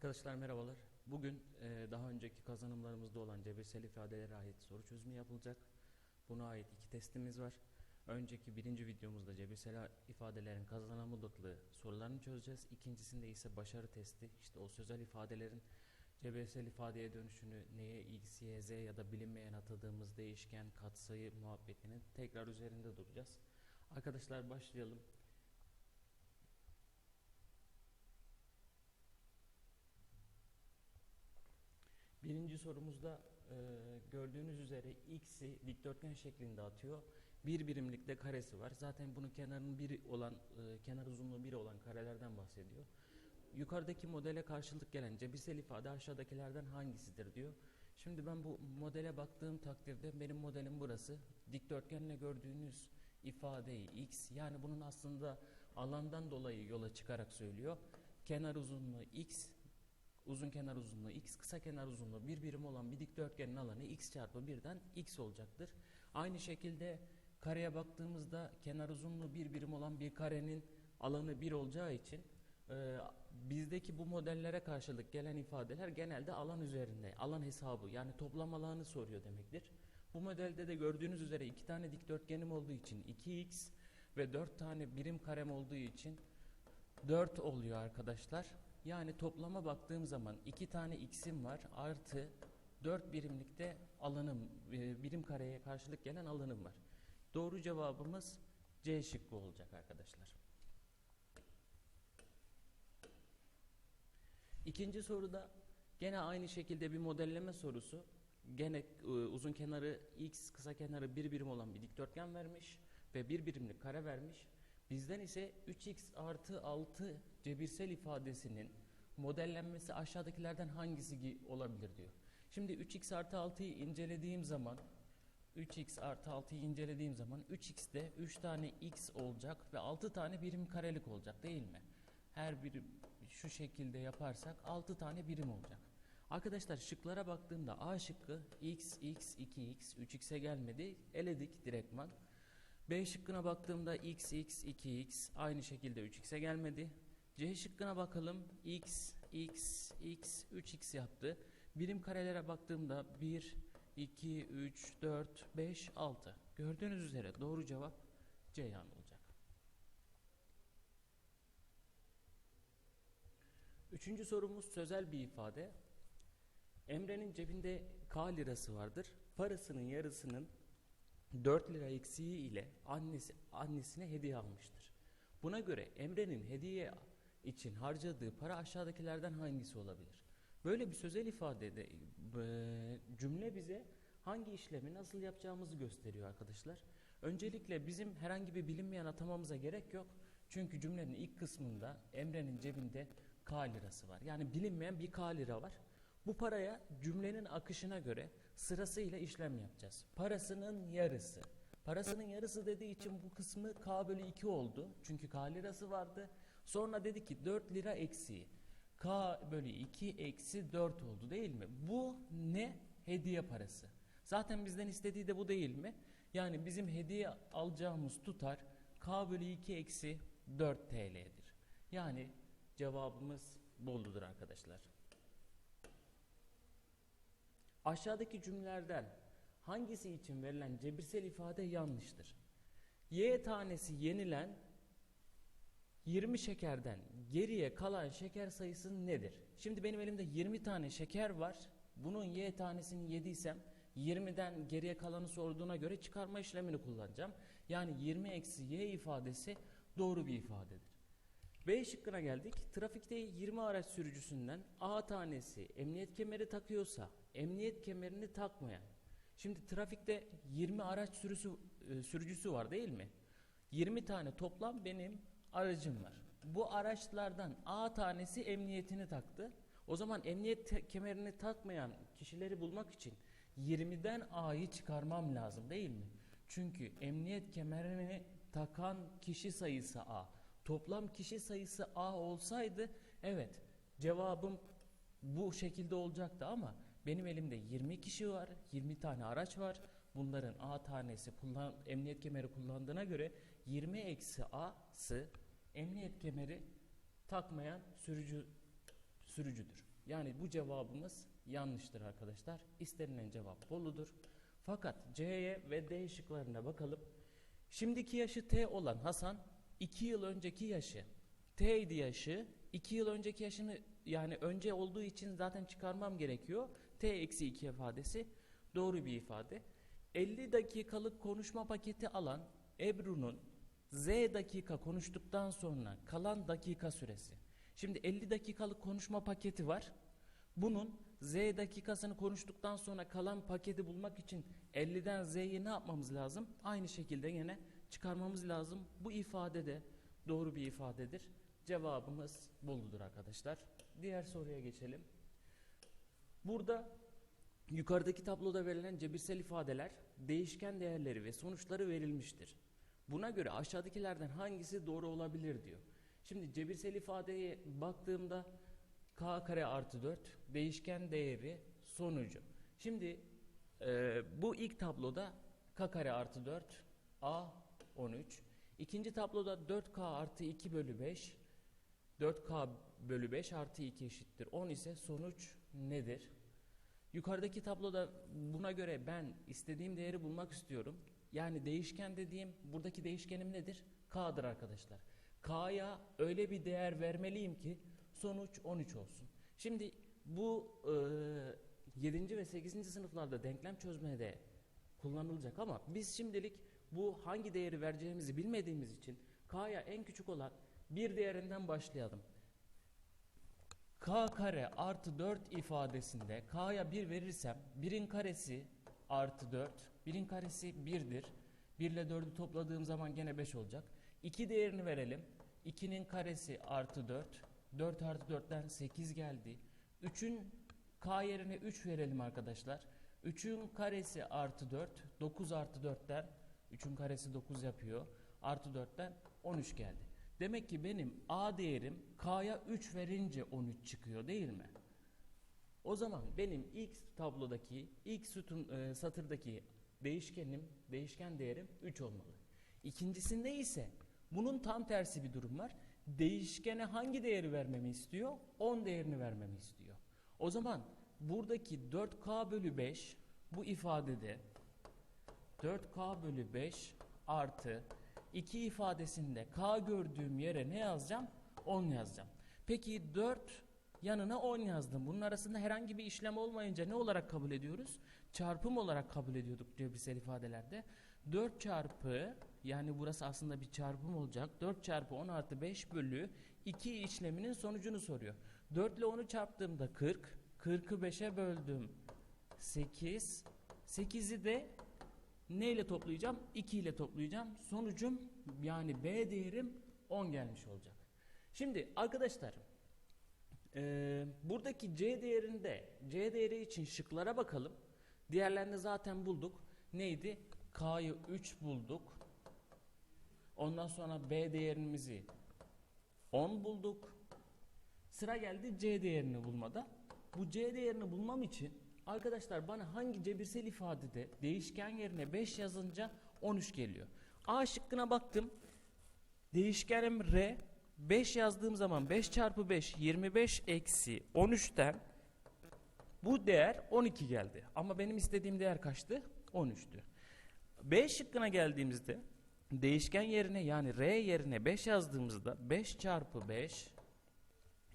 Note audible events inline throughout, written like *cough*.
Arkadaşlar merhabalar. Bugün e, daha önceki kazanımlarımızda olan cebirsel ifadelere ait soru çözümü yapılacak. Buna ait iki testimiz var. Önceki birinci videomuzda cebirsel ifadelerin kazanım odaklı sorularını çözeceğiz. İkincisinde ise başarı testi. İşte o sözel ifadelerin cebirsel ifadeye dönüşünü neye x, y, z ya da bilinmeyen atadığımız değişken, katsayı muhabbetinin tekrar üzerinde duracağız. Arkadaşlar başlayalım. Birinci sorumuzda e, gördüğünüz üzere x'i dikdörtgen şeklinde atıyor. Bir birimlikte karesi var. Zaten bunun kenarının biri olan, e, kenar uzunluğu biri olan karelerden bahsediyor. Yukarıdaki modele karşılık gelen cebirsel ifade aşağıdakilerden hangisidir diyor. Şimdi ben bu modele baktığım takdirde benim modelim burası. Dikdörtgenle gördüğünüz ifadeyi x yani bunun aslında alandan dolayı yola çıkarak söylüyor. Kenar uzunluğu x, uzun kenar uzunluğu x, kısa kenar uzunluğu bir birim olan bir dikdörtgenin alanı x çarpı 1'den x olacaktır. Aynı şekilde kareye baktığımızda kenar uzunluğu bir birim olan bir karenin alanı 1 olacağı için e, bizdeki bu modellere karşılık gelen ifadeler genelde alan üzerinde, alan hesabı yani toplam alanı soruyor demektir. Bu modelde de gördüğünüz üzere iki tane dikdörtgenim olduğu için 2x ve 4 tane birim karem olduğu için 4 oluyor arkadaşlar. Yani toplama baktığım zaman iki tane x'im var artı 4 birimlikte alanım, e, birim kareye karşılık gelen alanım var. Doğru cevabımız C şıkkı olacak arkadaşlar. İkinci soruda gene aynı şekilde bir modelleme sorusu. Gene e, uzun kenarı x, kısa kenarı bir birim olan bir dikdörtgen vermiş ve bir birimlik kare vermiş. Bizden ise 3x artı 6 cebirsel ifadesinin modellenmesi aşağıdakilerden hangisi gi- olabilir diyor. Şimdi 3x artı 6'yı incelediğim zaman 3x artı 6'yı incelediğim zaman 3x'de 3 tane x olacak ve 6 tane birim karelik olacak değil mi? Her biri şu şekilde yaparsak 6 tane birim olacak. Arkadaşlar şıklara baktığımda A şıkkı x, x, 2x, 3x'e gelmedi. Eledik direktman. B şıkkına baktığımda x, x, 2x aynı şekilde 3x'e gelmedi. C şıkkına bakalım. x, x, x, 3x yaptı. Birim karelere baktığımda 1, 2, 3, 4, 5, 6. Gördüğünüz üzere doğru cevap Ceyhan olacak. Üçüncü sorumuz sözel bir ifade. Emre'nin cebinde K lirası vardır. Parasının yarısının 4 lira eksiği ile annesi annesine hediye almıştır. Buna göre Emre'nin hediye için harcadığı para aşağıdakilerden hangisi olabilir? Böyle bir sözel ifadede e, cümle bize hangi işlemi nasıl yapacağımızı gösteriyor arkadaşlar. Öncelikle bizim herhangi bir bilinmeyen atamamıza gerek yok. Çünkü cümlenin ilk kısmında Emre'nin cebinde K lirası var. Yani bilinmeyen bir K lira var. Bu paraya cümlenin akışına göre sırasıyla işlem yapacağız. Parasının yarısı. Parasının yarısı dediği için bu kısmı K bölü 2 oldu. Çünkü K lirası vardı. Sonra dedi ki 4 lira eksiği. K bölü 2 eksi 4 oldu değil mi? Bu ne? Hediye parası. Zaten bizden istediği de bu değil mi? Yani bizim hediye alacağımız tutar K bölü 2 eksi 4 TL'dir. Yani cevabımız Bolu'dur arkadaşlar. Aşağıdaki cümlelerden hangisi için verilen cebirsel ifade yanlıştır? Y tanesi yenilen 20 şekerden geriye kalan şeker sayısı nedir? Şimdi benim elimde 20 tane şeker var. Bunun Y tanesini yediysem 20'den geriye kalanı sorduğuna göre çıkarma işlemini kullanacağım. Yani 20 eksi Y ifadesi doğru bir ifadedir. B şıkkına geldik. Trafikte 20 araç sürücüsünden A tanesi emniyet kemeri takıyorsa emniyet kemerini takmayan. Şimdi trafikte 20 araç sürüsü, e, sürücüsü var değil mi? 20 tane toplam benim aracım var. Bu araçlardan A tanesi emniyetini taktı. O zaman emniyet kemerini takmayan kişileri bulmak için 20'den A'yı çıkarmam lazım değil mi? Çünkü emniyet kemerini takan kişi sayısı A. Toplam kişi sayısı A olsaydı evet cevabım bu şekilde olacaktı ama benim elimde 20 kişi var, 20 tane araç var. Bunların A tanesi kullan, emniyet kemeri kullandığına göre 20 eksi A'sı emniyet kemeri takmayan sürücü sürücüdür. Yani bu cevabımız yanlıştır arkadaşlar. İstenilen cevap Bolu'dur. Fakat C'ye ve D şıklarına bakalım. Şimdiki yaşı T olan Hasan 2 yıl önceki yaşı T idi yaşı 2 yıl önceki yaşını yani önce olduğu için zaten çıkarmam gerekiyor. T eksi 2 ifadesi doğru bir ifade. 50 dakikalık konuşma paketi alan Ebru'nun Z dakika konuştuktan sonra kalan dakika süresi. Şimdi 50 dakikalık konuşma paketi var. Bunun Z dakikasını konuştuktan sonra kalan paketi bulmak için 50'den Z'yi ne yapmamız lazım? Aynı şekilde yine çıkarmamız lazım. Bu ifade de doğru bir ifadedir. Cevabımız Bolu'dur arkadaşlar. Diğer soruya geçelim. Burada yukarıdaki tabloda verilen cebirsel ifadeler değişken değerleri ve sonuçları verilmiştir. Buna göre aşağıdakilerden hangisi doğru olabilir diyor. Şimdi cebirsel ifadeye baktığımda k kare artı 4 değişken değeri sonucu. Şimdi e, bu ilk tabloda k kare artı 4 a 13. İkinci tabloda 4k artı 2 bölü 5 4k bölü 5 artı 2 eşittir 10 ise sonuç nedir? Yukarıdaki tabloda buna göre ben istediğim değeri bulmak istiyorum. Yani değişken dediğim buradaki değişkenim nedir? K'dır arkadaşlar. K'ya öyle bir değer vermeliyim ki sonuç 13 olsun. Şimdi bu e, 7. ve 8. sınıflarda denklem çözmede kullanılacak ama biz şimdilik bu hangi değeri vereceğimizi bilmediğimiz için K'ya en küçük olan bir değerinden başlayalım. K kare artı 4 ifadesinde K'ya 1 verirsem 1'in karesi artı 4 1'in karesi 1'dir. 1 ile 4'ü topladığım zaman gene 5 olacak. 2 değerini verelim. 2'nin karesi artı 4. 4 artı 4'ten 8 geldi. 3'ün K yerine 3 verelim arkadaşlar. 3'ün karesi artı 4. 9 artı 4'ten 3'ün karesi 9 yapıyor. Artı 4'ten 13 geldi. Demek ki benim A değerim K'ya 3 verince 13 çıkıyor değil mi? O zaman benim ilk tablodaki, ilk sütun, e, satırdaki değişkenim, değişken değerim 3 olmalı. İkincisinde ise bunun tam tersi bir durum var. Değişkene hangi değeri vermemi istiyor? 10 değerini vermemi istiyor. O zaman buradaki 4K bölü 5 bu ifadede 4K bölü 5 artı 2 ifadesinde K gördüğüm yere ne yazacağım? 10 yazacağım. Peki 4 yanına 10 yazdım. Bunun arasında herhangi bir işlem olmayınca ne olarak kabul ediyoruz? Çarpım olarak kabul ediyorduk cebirsel ifadelerde. 4 çarpı yani burası aslında bir çarpım olacak. 4 çarpı 10 artı 5 bölü 2 işleminin sonucunu soruyor. 4 ile 10'u çarptığımda 40. 40'ı 5'e böldüm. 8. 8'i de ne ile toplayacağım? 2 ile toplayacağım. Sonucum yani B değerim 10 gelmiş olacak. Şimdi arkadaşlar e, buradaki C değerinde C değeri için şıklara bakalım. Diğerlerini zaten bulduk. Neydi? K'yı 3 bulduk. Ondan sonra B değerimizi 10 bulduk. Sıra geldi C değerini bulmada. Bu C değerini bulmam için arkadaşlar bana hangi cebirsel ifadede değişken yerine 5 yazınca 13 geliyor. A şıkkına baktım. Değişkenim R. 5 yazdığım zaman 5 çarpı 5 25 eksi 13'ten bu değer 12 geldi. Ama benim istediğim değer kaçtı? 13'tü. B şıkkına geldiğimizde değişken yerine yani R yerine 5 yazdığımızda 5 çarpı 5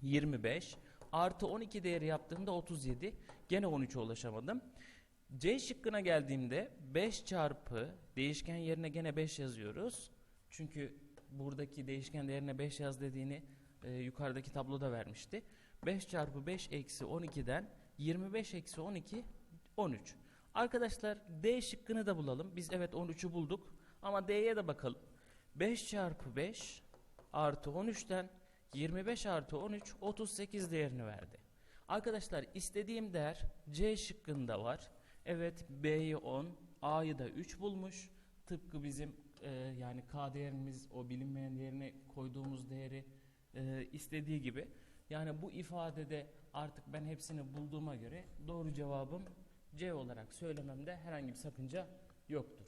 25 artı 12 değeri yaptığımda 37 gene 13'e ulaşamadım. C şıkkına geldiğimde 5 çarpı değişken yerine gene 5 yazıyoruz. Çünkü buradaki değişken değerine 5 yaz dediğini e, yukarıdaki tabloda vermişti. 5 çarpı 5 eksi 12'den 25 eksi 12 13. Arkadaşlar D şıkkını da bulalım. Biz evet 13'ü bulduk ama D'ye de bakalım. 5 çarpı 5 artı 13'ten 25 artı 13 38 değerini verdi. Arkadaşlar istediğim değer C şıkkında var. Evet B'yi 10, A'yı da 3 bulmuş. Tıpkı bizim e, yani K değerimiz o bilinmeyen değerine koyduğumuz değeri e, istediği gibi. Yani bu ifadede artık ben hepsini bulduğuma göre doğru cevabım C olarak söylememde herhangi bir sakınca yoktur.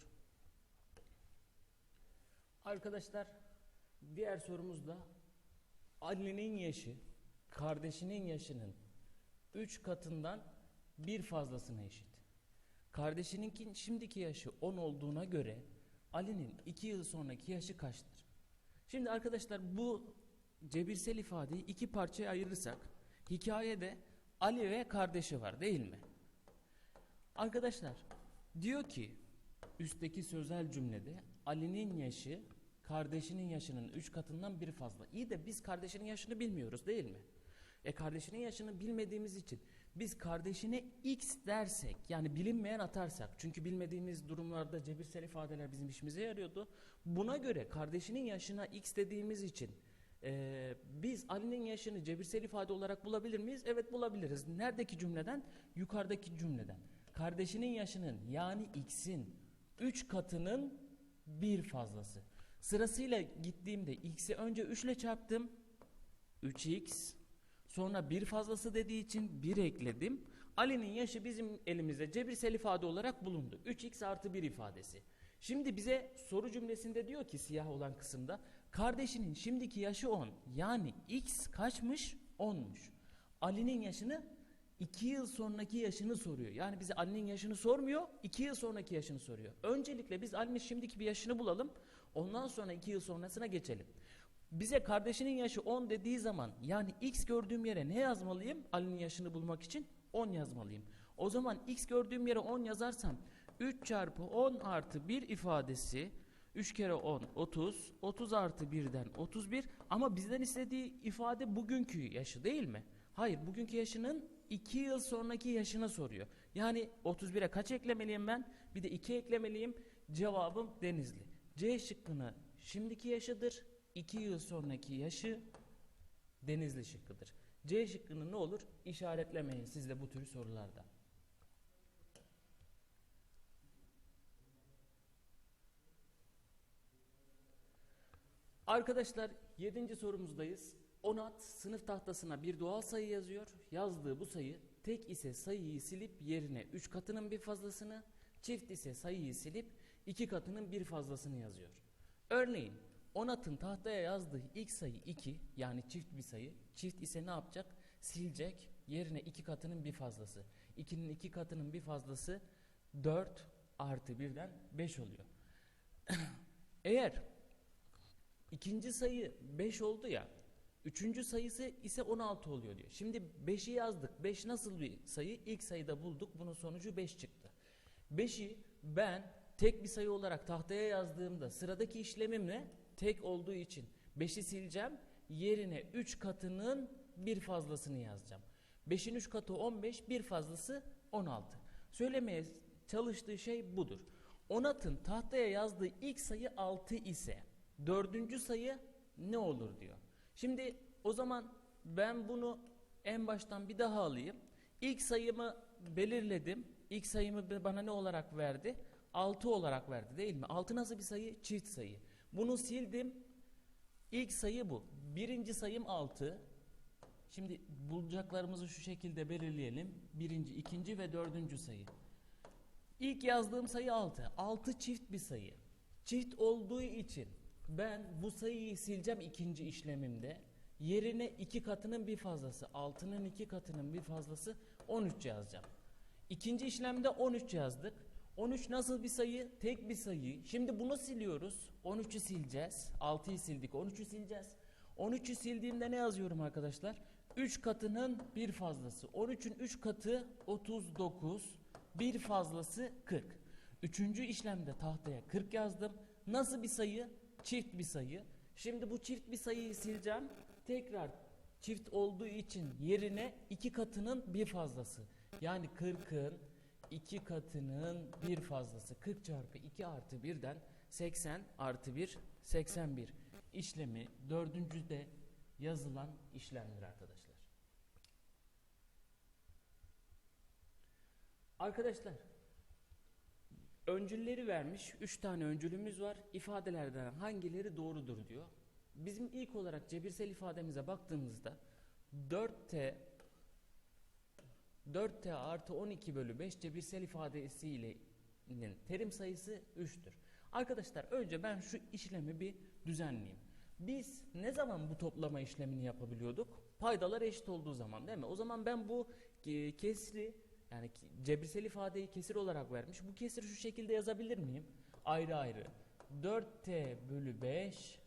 Arkadaşlar diğer sorumuz da Ali'nin yaşı kardeşinin yaşının 3 katından bir fazlasına eşit. Kardeşininkin şimdiki yaşı 10 olduğuna göre Ali'nin 2 yıl sonraki yaşı kaçtır? Şimdi arkadaşlar bu cebirsel ifadeyi iki parçaya ayırırsak hikayede Ali ve kardeşi var değil mi? Arkadaşlar diyor ki üstteki sözel cümlede Ali'nin yaşı kardeşinin yaşının 3 katından bir fazla. İyi de biz kardeşinin yaşını bilmiyoruz değil mi? E kardeşinin yaşını bilmediğimiz için biz kardeşine x dersek yani bilinmeyen atarsak çünkü bilmediğimiz durumlarda cebirsel ifadeler bizim işimize yarıyordu. Buna göre kardeşinin yaşına x dediğimiz için e, biz Ali'nin yaşını cebirsel ifade olarak bulabilir miyiz? Evet bulabiliriz. Neredeki cümleden? Yukarıdaki cümleden. Kardeşinin yaşının yani x'in 3 katının bir fazlası. Sırasıyla gittiğimde x'i önce 3 ile çarptım. 3x sonra bir fazlası dediği için 1 ekledim. Ali'nin yaşı bizim elimizde cebirsel ifade olarak bulundu. 3x artı 1 ifadesi. Şimdi bize soru cümlesinde diyor ki siyah olan kısımda kardeşinin şimdiki yaşı 10 yani x kaçmış 10'muş. Ali'nin yaşını 2 yıl sonraki yaşını soruyor. Yani bize Ali'nin yaşını sormuyor 2 yıl sonraki yaşını soruyor. Öncelikle biz Ali'nin şimdiki bir yaşını bulalım ondan sonra 2 yıl sonrasına geçelim. Bize kardeşinin yaşı 10 dediği zaman yani x gördüğüm yere ne yazmalıyım? Ali'nin yaşını bulmak için 10 yazmalıyım. O zaman x gördüğüm yere 10 yazarsam 3 çarpı 10 artı 1 ifadesi 3 kere 10 30 30 artı 1'den 31 ama bizden istediği ifade bugünkü yaşı değil mi? Hayır bugünkü yaşının 2 yıl sonraki yaşını soruyor. Yani 31'e kaç eklemeliyim ben? Bir de 2 eklemeliyim. Cevabım Denizli. C şıkkını şimdiki yaşıdır. 2 yıl sonraki yaşı Denizli şıkkıdır. C şıkkını ne olur? İşaretlemeyin siz de bu tür sorularda. Arkadaşlar 7. sorumuzdayız. Onat sınıf tahtasına bir doğal sayı yazıyor. Yazdığı bu sayı tek ise sayıyı silip yerine 3 katının bir fazlasını, çift ise sayıyı silip 2 katının bir fazlasını yazıyor. Örneğin Onat'ın tahtaya yazdığı ilk sayı 2 yani çift bir sayı. Çift ise ne yapacak? Silecek yerine 2 katının bir fazlası. 2'nin 2 katının bir fazlası 4 artı 1'den 5 oluyor. *clears throat* Eğer ikinci sayı 5 oldu ya Üçüncü sayısı ise 16 oluyor diyor. Şimdi 5'i yazdık. 5 nasıl bir sayı? İlk sayıda bulduk. Bunun sonucu 5 çıktı. 5'i ben tek bir sayı olarak tahtaya yazdığımda sıradaki işlemimle tek olduğu için 5'i sileceğim. Yerine 3 katının bir fazlasını yazacağım. 5'in 3 katı 15, bir fazlası 16. Söylemeye çalıştığı şey budur. Onat'ın tahtaya yazdığı ilk sayı 6 ise dördüncü sayı ne olur diyor. Şimdi o zaman ben bunu en baştan bir daha alayım. İlk sayımı belirledim. İlk sayımı bana ne olarak verdi? 6 olarak verdi değil mi? 6 nasıl bir sayı? Çift sayı. Bunu sildim. İlk sayı bu. Birinci sayım 6. Şimdi bulacaklarımızı şu şekilde belirleyelim. Birinci, ikinci ve dördüncü sayı. İlk yazdığım sayı 6. 6 çift bir sayı. Çift olduğu için ben bu sayıyı sileceğim ikinci işlemimde. Yerine iki katının bir fazlası, altının iki katının bir fazlası 13 yazacağım. İkinci işlemde 13 yazdık. 13 nasıl bir sayı? Tek bir sayı. Şimdi bunu siliyoruz. 13'ü sileceğiz. 6'yı sildik. 13'ü sileceğiz. 13'ü sildiğimde ne yazıyorum arkadaşlar? 3 katının bir fazlası. 13'ün 3 katı 39. Bir fazlası 40. Üçüncü işlemde tahtaya 40 yazdım. Nasıl bir sayı? çift bir sayı. Şimdi bu çift bir sayıyı sileceğim. Tekrar çift olduğu için yerine iki katının bir fazlası. Yani 40'ın iki katının bir fazlası. 40 çarpı 2 artı 1'den 80 artı 1 81 işlemi dördüncüde yazılan işlemdir arkadaşlar. Arkadaşlar Öncülleri vermiş. Üç tane öncülümüz var. İfadelerden hangileri doğrudur diyor. Bizim ilk olarak cebirsel ifademize baktığımızda 4t 4t artı 12 bölü 5 cebirsel ifadesiyle terim sayısı 3'tür. Arkadaşlar önce ben şu işlemi bir düzenleyeyim. Biz ne zaman bu toplama işlemini yapabiliyorduk? Paydalar eşit olduğu zaman değil mi? O zaman ben bu e, kesri yani cebirsel ifadeyi kesir olarak vermiş. Bu kesiri şu şekilde yazabilir miyim? Ayrı ayrı. 4t bölü 5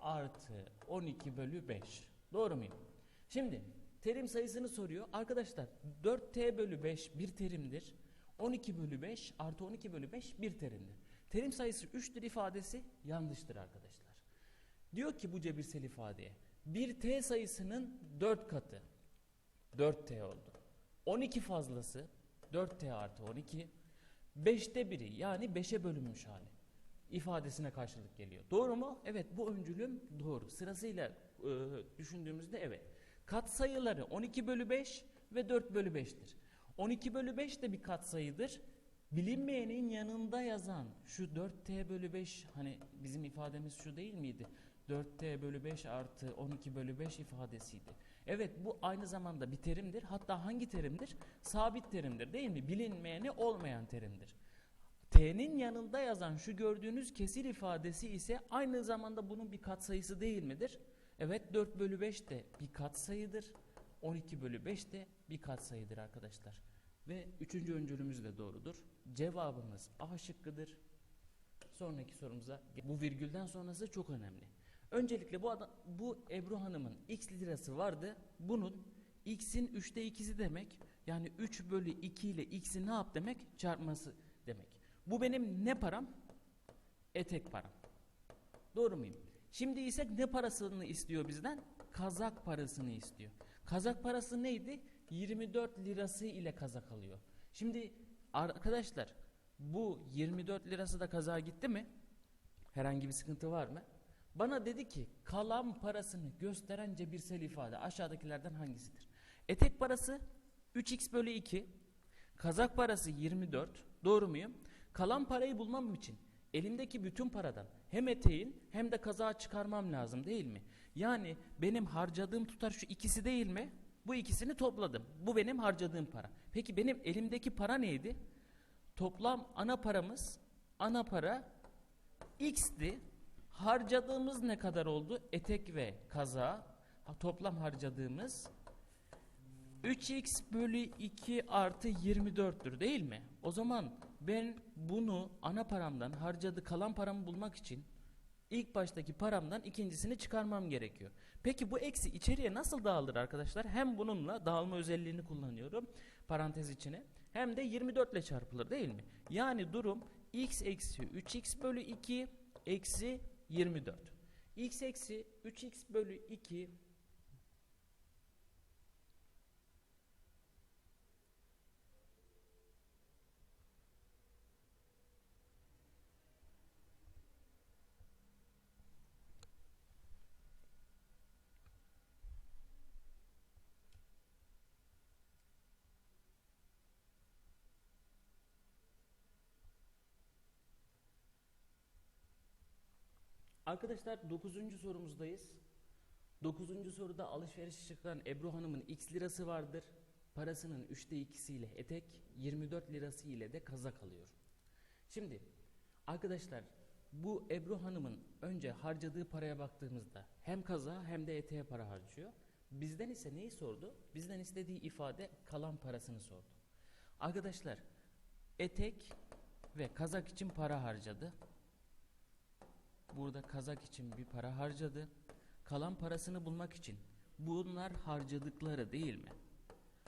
artı 12 bölü 5. Doğru muyum? Şimdi terim sayısını soruyor. Arkadaşlar 4t bölü 5 bir terimdir. 12 bölü 5 artı 12 bölü 5 bir terimdir. Terim sayısı 3'tür ifadesi yanlıştır arkadaşlar. Diyor ki bu cebirsel ifadeye bir t sayısının 4 katı 4t oldu. 12 fazlası 4t artı 12 5'te biri yani 5'e bölünmüş hali ifadesine karşılık geliyor. Doğru mu? Evet bu öncülüm doğru. Sırasıyla e, düşündüğümüzde evet. Katsayıları 12 bölü 5 ve 4 bölü 5'tir. 12 bölü 5 de bir katsayıdır. Bilinmeyenin yanında yazan şu 4t bölü 5 hani bizim ifademiz şu değil miydi? 4t bölü 5 artı 12 bölü 5 ifadesiydi. Evet bu aynı zamanda bir terimdir. Hatta hangi terimdir? Sabit terimdir değil mi? Bilinmeyeni olmayan terimdir. T'nin yanında yazan şu gördüğünüz kesir ifadesi ise aynı zamanda bunun bir katsayısı değil midir? Evet 4 bölü 5 de bir katsayıdır. 12 bölü 5 de bir katsayıdır arkadaşlar. Ve üçüncü öncülümüz de doğrudur. Cevabımız A şıkkıdır. Sonraki sorumuza bu virgülden sonrası çok önemli. Öncelikle bu adam, bu Ebru Hanım'ın x lirası vardı. Bunun x'in 3'te 2'si demek. Yani 3 bölü 2 ile x'i ne yap demek? Çarpması demek. Bu benim ne param? Etek param. Doğru muyum? Şimdi ise ne parasını istiyor bizden? Kazak parasını istiyor. Kazak parası neydi? 24 lirası ile kazak alıyor. Şimdi arkadaşlar bu 24 lirası da kazağa gitti mi? Herhangi bir sıkıntı var mı? Bana dedi ki kalan parasını gösteren cebirsel ifade aşağıdakilerden hangisidir? Etek parası 3x bölü 2. Kazak parası 24. Doğru muyum? Kalan parayı bulmam için elimdeki bütün paradan hem eteğin hem de kazağı çıkarmam lazım değil mi? Yani benim harcadığım tutar şu ikisi değil mi? Bu ikisini topladım. Bu benim harcadığım para. Peki benim elimdeki para neydi? Toplam ana paramız ana para x'ti. Harcadığımız ne kadar oldu? Etek ve kaza. Toplam harcadığımız 3x bölü 2 artı 24'tür değil mi? O zaman ben bunu ana paramdan harcadı kalan paramı bulmak için ilk baştaki paramdan ikincisini çıkarmam gerekiyor. Peki bu eksi içeriye nasıl dağılır arkadaşlar? Hem bununla dağılma özelliğini kullanıyorum parantez içine hem de 24 ile çarpılır değil mi? Yani durum x eksi 3x bölü 2 eksi 24. x eksi 3x bölü 2 Arkadaşlar 9. sorumuzdayız. 9. soruda alışveriş çıkan Ebru Hanım'ın x lirası vardır. Parasının 3'te 2'si ile etek, 24 lirası ile de kazak alıyor. Şimdi arkadaşlar bu Ebru Hanım'ın önce harcadığı paraya baktığımızda hem kaza hem de eteğe para harcıyor. Bizden ise neyi sordu? Bizden istediği ifade kalan parasını sordu. Arkadaşlar etek ve kazak için para harcadı. Burada kazak için bir para harcadı. Kalan parasını bulmak için bunlar harcadıkları değil mi?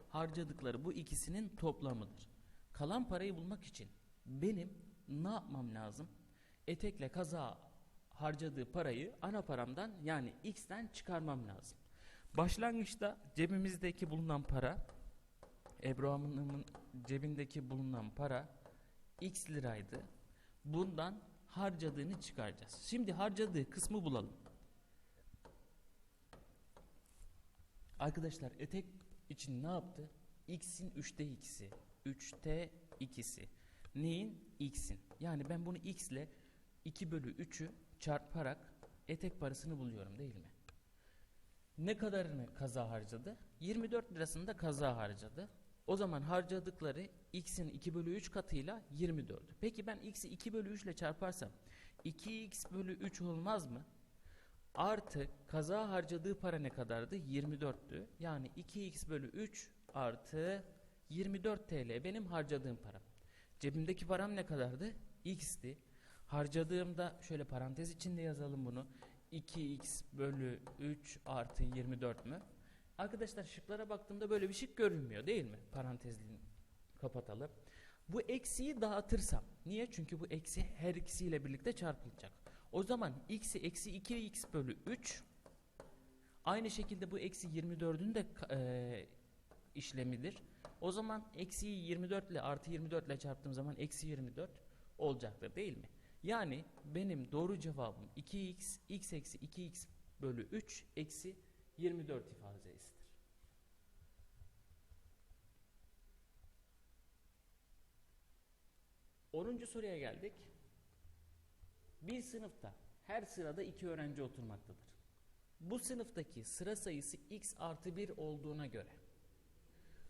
Harcadıkları bu ikisinin toplamıdır. Kalan parayı bulmak için benim ne yapmam lazım? Etekle kaza harcadığı parayı ana paramdan yani x'ten çıkarmam lazım. Başlangıçta cebimizdeki bulunan para Ebru Hanım'ın cebindeki bulunan para x liraydı. Bundan harcadığını çıkaracağız. Şimdi harcadığı kısmı bulalım. Arkadaşlar etek için ne yaptı? X'in 3'te 2'si. 3'te 2'si. Neyin? X'in. Yani ben bunu X ile 2 bölü 3'ü çarparak etek parasını buluyorum değil mi? Ne kadarını kaza harcadı? 24 lirasını da kaza harcadı. O zaman harcadıkları x'in 2 bölü 3 katıyla 24'ü. Peki ben x'i 2 bölü 3 ile çarparsam 2x bölü 3 olmaz mı? Artı kaza harcadığı para ne kadardı? 24'tü. Yani 2x bölü 3 artı 24 TL benim harcadığım param. Cebimdeki param ne kadardı? x'ti. Harcadığımda şöyle parantez içinde yazalım bunu. 2x bölü 3 artı 24 mü? Arkadaşlar şıklara baktığımda böyle bir şık görünmüyor değil mi? Parantezini kapatalım. Bu eksiyi dağıtırsam. Niye? Çünkü bu eksi her ikisiyle birlikte çarpılacak. O zaman x'i eksi 2x bölü 3 aynı şekilde bu eksi 24'ün de e, işlemidir. O zaman eksiyi 24 ile artı 24 ile çarptığım zaman eksi 24 olacaktır değil mi? Yani benim doğru cevabım 2x, x eksi 2x bölü 3 eksi 24 ifadesidir. Onuncu soruya geldik. Bir sınıfta her sırada iki öğrenci oturmaktadır. Bu sınıftaki sıra sayısı x artı 1 olduğuna göre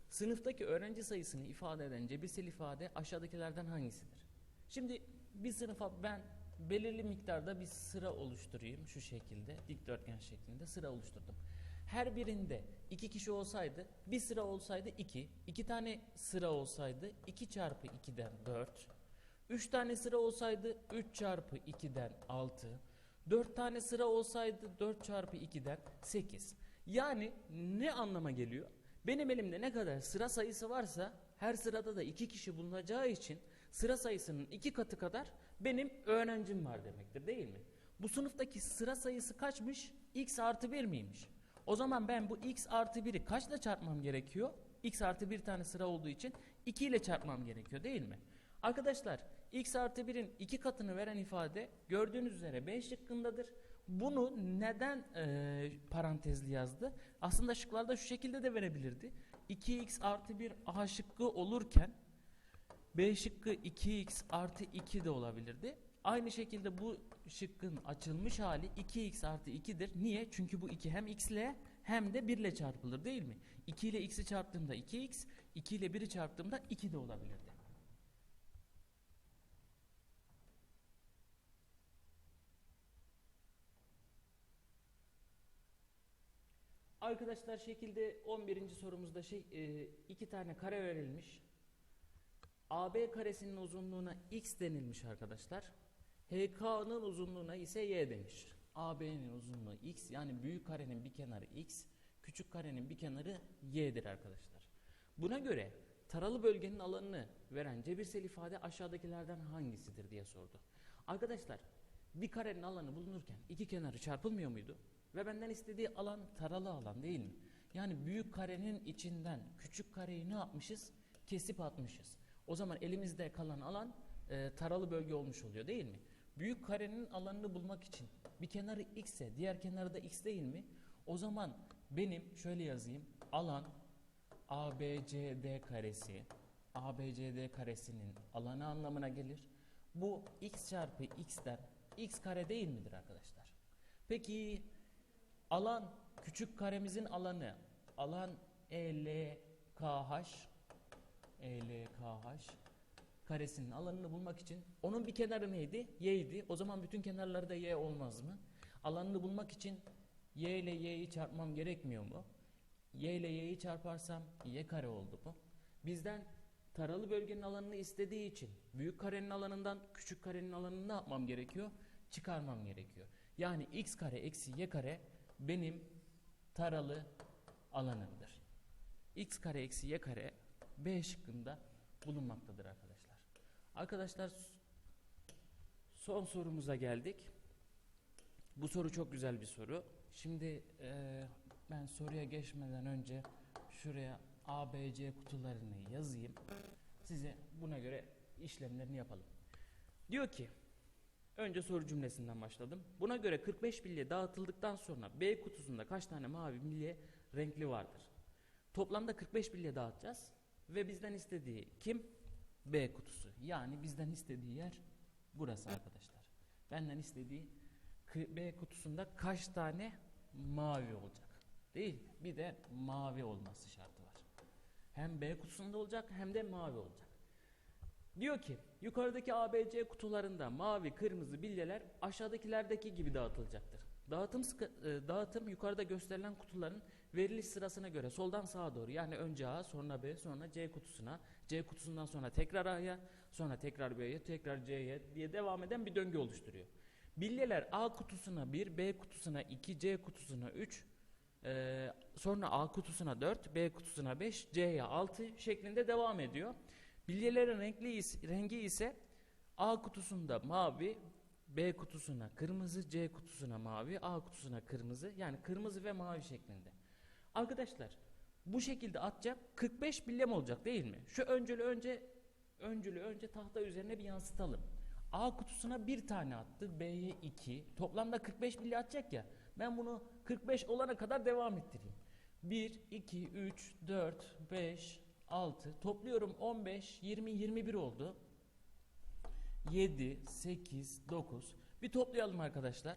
sınıftaki öğrenci sayısını ifade eden cebirsel ifade aşağıdakilerden hangisidir? Şimdi bir sınıfa ben belirli miktarda bir sıra oluşturayım şu şekilde dikdörtgen şeklinde sıra oluşturdum. Her birinde iki kişi olsaydı bir sıra olsaydı iki, iki tane sıra olsaydı 2 çarpı 2'den 4, 3 tane sıra olsaydı 3 çarpı 2'den 6, 4 tane sıra olsaydı 4 çarpı 2'den 8. Yani ne anlama geliyor? Benim elimde ne kadar sıra sayısı varsa her sırada da 2 kişi bulunacağı için sıra sayısının 2 katı kadar benim öğrencim var demektir değil mi? Bu sınıftaki sıra sayısı kaçmış? x artı 1 miymiş? O zaman ben bu x artı 1'i kaçla çarpmam gerekiyor? x artı 1 tane sıra olduğu için 2 ile çarpmam gerekiyor değil mi? Arkadaşlar x artı 1'in 2 katını veren ifade gördüğünüz üzere B şıkkındadır. Bunu neden e, parantezli yazdı? Aslında şıklarda şu şekilde de verebilirdi. 2x artı 1 A şıkkı olurken B şıkkı 2x artı 2 de olabilirdi. Aynı şekilde bu şıkkın açılmış hali 2x artı 2'dir. Niye? Çünkü bu 2 hem x ile hem de 1 ile çarpılır değil mi? 2 ile x'i çarptığımda 2x, 2 ile 1'i çarptığımda 2 de olabilirdi. Arkadaşlar şekilde 11. sorumuzda şey e, iki tane kare verilmiş. AB karesinin uzunluğuna x denilmiş arkadaşlar. HK'nın uzunluğuna ise y demiş. AB'nin uzunluğu x yani büyük karenin bir kenarı x, küçük karenin bir kenarı y'dir arkadaşlar. Buna göre taralı bölgenin alanını veren cebirsel ifade aşağıdakilerden hangisidir diye sordu. Arkadaşlar bir karenin alanı bulunurken iki kenarı çarpılmıyor muydu? Ve benden istediği alan taralı alan değil mi? Yani büyük karenin içinden küçük kareyi ne yapmışız? Kesip atmışız. O zaman elimizde kalan alan e, taralı bölge olmuş oluyor değil mi? Büyük karenin alanını bulmak için bir kenarı x ise diğer kenarı da x değil mi? O zaman benim şöyle yazayım. Alan ABCD karesi ABCD karesinin alanı anlamına gelir. Bu x çarpı x'ten x kare değil midir arkadaşlar? Peki alan küçük karemizin alanı alan ELKH ELKH karesinin alanını bulmak için onun bir kenarı neydi? Y'ydi. O zaman bütün kenarları da Y olmaz mı? Alanını bulmak için Y ile Y'yi çarpmam gerekmiyor mu? Y ile Y'yi çarparsam Y kare oldu bu. Bizden taralı bölgenin alanını istediği için büyük karenin alanından küçük karenin alanını ne yapmam gerekiyor? Çıkarmam gerekiyor. Yani x kare eksi y kare benim taralı alanımdır. x kare eksi y kare B şıkkında bulunmaktadır arkadaşlar. Arkadaşlar son sorumuza geldik. Bu soru çok güzel bir soru. Şimdi e, ben soruya geçmeden önce şuraya A, B, C kutularını yazayım. Size buna göre işlemlerini yapalım. Diyor ki Önce soru cümlesinden başladım. Buna göre 45 bilye dağıtıldıktan sonra B kutusunda kaç tane mavi bilye renkli vardır? Toplamda 45 bilye dağıtacağız ve bizden istediği kim? B kutusu. Yani bizden istediği yer burası arkadaşlar. Benden istediği B kutusunda kaç tane mavi olacak? Değil mi? Bir de mavi olması şartı var. Hem B kutusunda olacak hem de mavi olacak. Diyor ki yukarıdaki ABC kutularında mavi, kırmızı bilyeler aşağıdakilerdeki gibi dağıtılacaktır. Dağıtım e, dağıtım yukarıda gösterilen kutuların veriliş sırasına göre soldan sağa doğru yani önce A sonra B sonra C kutusuna C kutusundan sonra tekrar A'ya sonra tekrar B'ye tekrar C'ye diye devam eden bir döngü oluşturuyor. Bilyeler A kutusuna 1, B kutusuna 2, C kutusuna 3, e, sonra A kutusuna 4, B kutusuna 5, C'ye 6 şeklinde devam ediyor. Bilyelerin renkli rengi ise A kutusunda mavi, B kutusuna kırmızı, C kutusuna mavi, A kutusuna kırmızı yani kırmızı ve mavi şeklinde. Arkadaşlar bu şekilde atacak 45 bilyem olacak değil mi? Şu öncülü önce öncülü önce tahta üzerine bir yansıtalım. A kutusuna bir tane attı, B'ye 2. Toplamda 45 bilye atacak ya. Ben bunu 45 olana kadar devam ettireyim. 1, 2, 3, 4, 5, 6. Topluyorum 15, 20, 21 oldu. 7, 8, 9. Bir toplayalım arkadaşlar.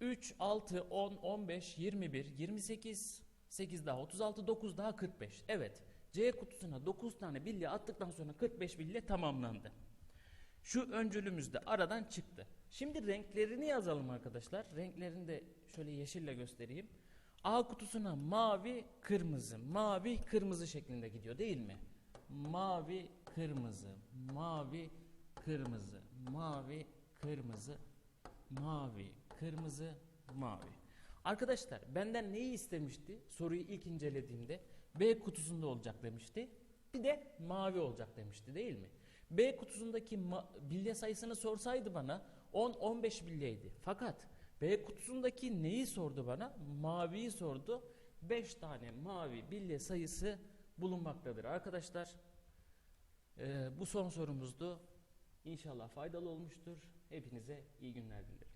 3, 6, 10, 15, 21, 28, 8 daha 36, 9 daha 45. Evet. C kutusuna 9 tane bilye attıktan sonra 45 bilye tamamlandı. Şu öncülümüz de aradan çıktı. Şimdi renklerini yazalım arkadaşlar. Renklerini de şöyle yeşille göstereyim. A kutusuna mavi, kırmızı, mavi, kırmızı şeklinde gidiyor değil mi? Mavi, kırmızı, mavi, kırmızı, mavi, kırmızı, mavi, kırmızı, mavi. Arkadaşlar benden neyi istemişti? Soruyu ilk incelediğimde B kutusunda olacak demişti. Bir de mavi olacak demişti değil mi? B kutusundaki bilye sayısını sorsaydı bana 10-15 bilyeydi. Fakat B kutusundaki neyi sordu bana? Maviyi sordu. 5 tane mavi bilye sayısı bulunmaktadır arkadaşlar. Ee, bu son sorumuzdu. İnşallah faydalı olmuştur. Hepinize iyi günler dilerim.